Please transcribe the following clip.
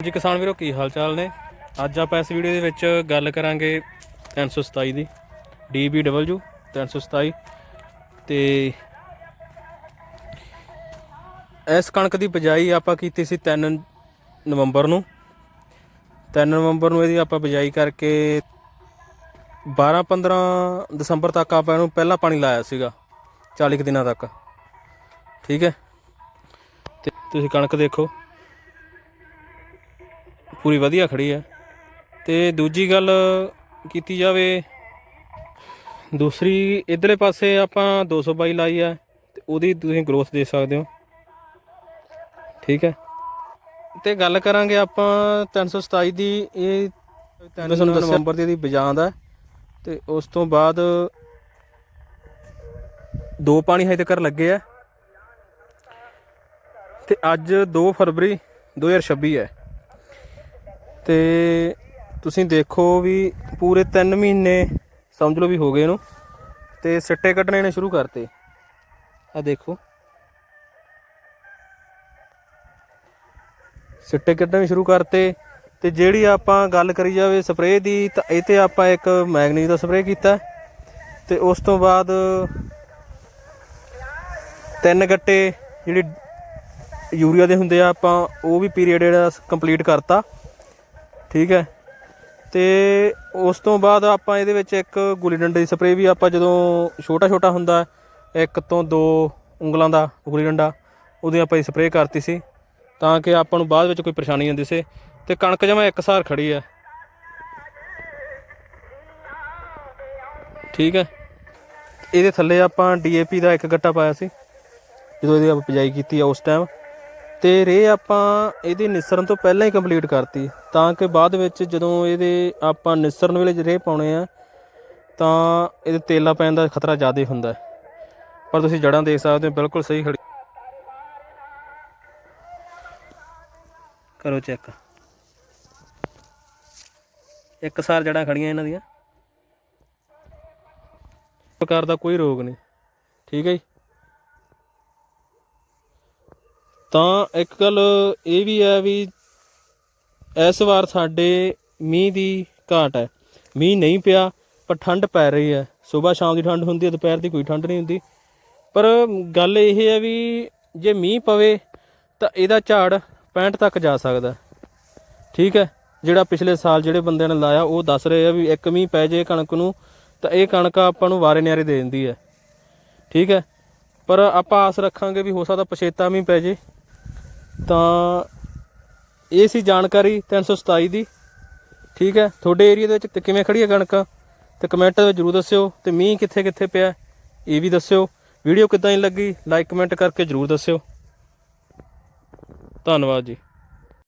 ਜੀ ਕਿਸਾਨ ਵੀਰੋ, ਕੀ ਹਾਲ ਚਾਲ ਨੇ? ਅੱਜ ਆਪਾਂ ਇਸ ਵੀਡੀਓ ਦੇ ਵਿੱਚ ਗੱਲ ਕਰਾਂਗੇ 327 ਦੀ DBW 327 ਤੇ ਇਸ ਕਣਕ ਦੀ ਬਜਾਈ ਆਪਾਂ ਕੀਤੀ ਸੀ 3 ਨਵੰਬਰ ਨੂੰ। 3 ਨਵੰਬਰ ਨੂੰ ਇਹਦੀ ਆਪਾਂ ਬਜਾਈ ਕਰਕੇ 12 15 ਦਸੰਬਰ ਤੱਕ ਆਪਾਂ ਇਹਨੂੰ ਪਹਿਲਾ ਪਾਣੀ ਲਾਇਆ ਸੀਗਾ 40 ਕੁ ਦਿਨਾਂ ਤੱਕ। ਠੀਕ ਹੈ? ਤੇ ਤੁਸੀਂ ਕਣਕ ਦੇਖੋ। ਪੂਰੀ ਵਧੀਆ ਖੜੀ ਹੈ। ਤੇ ਦੂਜੀ ਗੱਲ ਕੀਤੀ ਜਾਵੇ, ਦੂਸਰੀ ਇਧਰਲੇ ਪਾਸੇ ਆਪਾਂ 222 ਲਾਈ ਹੈ ਤੇ ਉਹਦੀ ਤੁਸੀਂ ਗਰੋਥ ਦੇ ਸਕਦੇ ਹੋ। ਠੀਕ ਹੈ। ਤੇ ਗੱਲ ਕਰਾਂਗੇ ਆਪਾਂ 327 ਦੀ, ਇਹ ਤੁਹਾਨੂੰ ਨਵੰਬਰ ਦੀ ਇਹਦੀ ਬਜਾਂਦ ਹੈ ਤੇ ਉਸ ਤੋਂ ਬਾਅਦ ਦੋ ਪਾਣੀ ਹਜੇ ਤੱਕ ਲੱਗੇ ਆ ਤੇ ਅੱਜ 2 ਫਰਵਰੀ 2026 ਹੈ। ਤੇ ਤੁਸੀਂ ਦੇਖੋ ਵੀ ਪੂਰੇ 3 ਮਹੀਨੇ ਸਮਝ ਲਓ ਵੀ ਹੋ ਗਏ ਇਹਨੂੰ ਤੇ ਸਿੱਟੇ ਕੱਢਣੇ ਨੇ ਸ਼ੁਰੂ ਕਰਤੇ। ਆ ਦੇਖੋ। ਸਿੱਟੇ ਕੱਢਣੇ ਸ਼ੁਰੂ ਕਰਤੇ ਤੇ ਜਿਹੜੀ ਆਪਾਂ ਗੱਲ ਕਰੀ ਜਾਵੇ ਸਪਰੇਅ ਦੀ, ਤਾਂ ਇਹ ਤੇ ਆਪਾਂ ਇੱਕ ਮੈਗਨੀਜ਼ ਦਾ ਸਪਰੇਅ ਕੀਤਾ ਤੇ ਉਸ ਤੋਂ ਬਾਅਦ ਤਿੰਨ ਗੱਟੇ ਜਿਹੜੇ ਯੂਰੀਆ ਦੇ ਹੁੰਦੇ ਆ ਆਪਾਂ ਉਹ ਵੀ ਪੀਰੀਅਡ ਜਿਹੜਾ ਕੰਪਲੀਟ ਕਰਤਾ। ਠੀਕ ਹੈ। ਤੇ ਉਸ ਤੋਂ ਬਾਅਦ ਆਪਾਂ ਇਹਦੇ ਵਿੱਚ ਇੱਕ ਗੁੱਲੀ ਡੰਡੇ ਦੀ ਸਪਰੇਅ ਵੀ ਆਪਾਂ ਜਦੋਂ ਛੋਟਾ ਛੋਟਾ ਹੁੰਦਾ, ਇੱਕ ਤੋਂ ਦੋ ਉਂਗਲਾਂ ਦਾ ਗੁੱਲੀ ਡੰਡਾ, ਉਹਦੀ ਆਪਾਂ ਸਪਰੇਅ ਕਰਤੀ ਸੀ, ਤਾਂ ਕਿ ਆਪਾਂ ਨੂੰ ਬਾਅਦ ਵਿੱਚ ਕੋਈ ਪਰੇਸ਼ਾਨੀ ਨਾ ਦਿਸੇ। ਤੇ ਕਣਕ ਜਮਾ ਇੱਕਸਾਰ ਖੜੀ ਹੈ। ਠੀਕ ਹੈ। ਇਹਦੇ ਥੱਲੇ ਆਪਾਂ ਡੀਏਪੀ ਦਾ ਇੱਕ ਗੱਟਾ ਪਾਇਆ ਸੀ, ਜਦੋਂ ਇਹਦੀ ਆਪਾਂ ਬਿਜਾਈ ਕੀਤੀ ਆ ਉਸ ਟਾਈਮ ਤੇ ਰੇ ਆਪਾਂ ਇਹਦੇ ਨਿਸਰਨ ਤੋਂ ਪਹਿਲਾਂ ਹੀ ਕੰਪਲੀਟ ਕਰਤੀ। ਤਾਂ ਕਿ ਬਾਅਦ ਵਿੱਚ ਜਦੋਂ ਇਹਦੇ ਆਪਾਂ ਨਿਸਰਨ ਵੇਲੇ ਰੇ ਪਾਉਣੇ ਆ, ਤਾਂ ਇਹਦੇ ਤੇਲਾ ਪੈਣ ਦਾ ਖਤਰਾ ਜ਼ਿਆਦਾ ਹੁੰਦਾ ਪਰ ਤੁਸੀਂ ਜੜਾਂ ਦੇਖ ਸਕਦੇ ਹੋ, ਬਿਲਕੁਲ ਸਹੀ ਖੜੀ। ਕਰੋ ਚੈੱਕ। ਇੱਕ ਸਾਰ ਜੜਾਂ ਖੜੀਆਂ ਇਹਨਾਂ ਦੀਆਂ। ਪ੍ਰਕਾਰ ਦਾ ਕੋਈ ਰੋਗ ਨਹੀਂ। ਠੀਕ ਹੈ ਜੀ? ਤਾਂ ਇੱਕ ਗੱਲ ਇਹ ਵੀ ਹੈ ਵੀ ਇਸ ਵਾਰ ਸਾਡੇ ਮੀਂਹ ਦੀ ਘਾਟ ਹੈ। ਮੀਂਹ ਨਹੀਂ ਪਿਆ, ਪਰ ਠੰਡ ਪੈ ਰਹੀ ਹੈ। ਸਵੇਰ ਸ਼ਾਮ ਦੀ ਠੰਡ ਹੁੰਦੀ ਹੈ, ਦੁਪਹਿਰ ਦੀ ਕੋਈ ਠੰਡ ਨਹੀਂ ਹੁੰਦੀ। ਪਰ ਗੱਲ ਇਹ ਹੈ ਵੀ ਜੇ ਮੀਂਹ ਪਵੇ ਤਾਂ ਇਹਦਾ ਝਾੜ 65 ਤੱਕ ਜਾ ਸਕਦਾ। ਠੀਕ ਹੈ, ਜਿਹੜਾ ਪਿਛਲੇ ਸਾਲ ਜਿਹੜੇ ਬੰਦਿਆਂ ਨੇ ਲਾਇਆ, ਉਹ ਦੱਸ ਰਹੇ ਆ ਵੀ ਇੱਕ ਮੀਂਹ ਪੈ ਜੇ ਕਣਕ ਨੂੰ, ਤਾਂ ਇਹ ਕਣਕ ਆਪਾਂ ਨੂੰ ਵਾਰੇ ਨਿਆਰੇ ਦੇ ਦਿੰਦੀ ਹੈ। ਠੀਕ ਹੈ, ਪਰ ਆਪਾਂ ਆਸ ਰੱਖਾਂਗੇ ਵੀ ਹੋ ਸਕਦਾ ਪਛੇਤਾ ਮੀਂਹ ਪੈ ਜੇ। ਤਾਂ ਇਹ ਸੀ ਜਾਣਕਾਰੀ 327 ਦੀ। ਠੀਕ ਹੈ? ਤੁਹਾਡੇ ਏਰੀਆ ਦੇ ਵਿੱਚ ਤੇ ਕਿਵੇਂ ਖੜੀ ਹੈ ਕਣਕ? ਤੇ ਕਮੈਂਟ ਵਿੱਚ ਜਰੂਰ ਦੱਸਿਓ। ਤੇ ਮੀਂਹ ਕਿੱਥੇ ਕਿੱਥੇ ਪਿਆ ਇਹ ਵੀ ਦੱਸਿਓ। ਵੀਡੀਓ ਕਿੱਦਾਂ ਦੀ ਲੱਗੀ? ਲਾਈਕ ਕਮੈਂਟ ਕਰਕੇ ਜਰੂਰ ਦੱਸਿਓ। ਧੰਨਵਾਦ ਜੀ।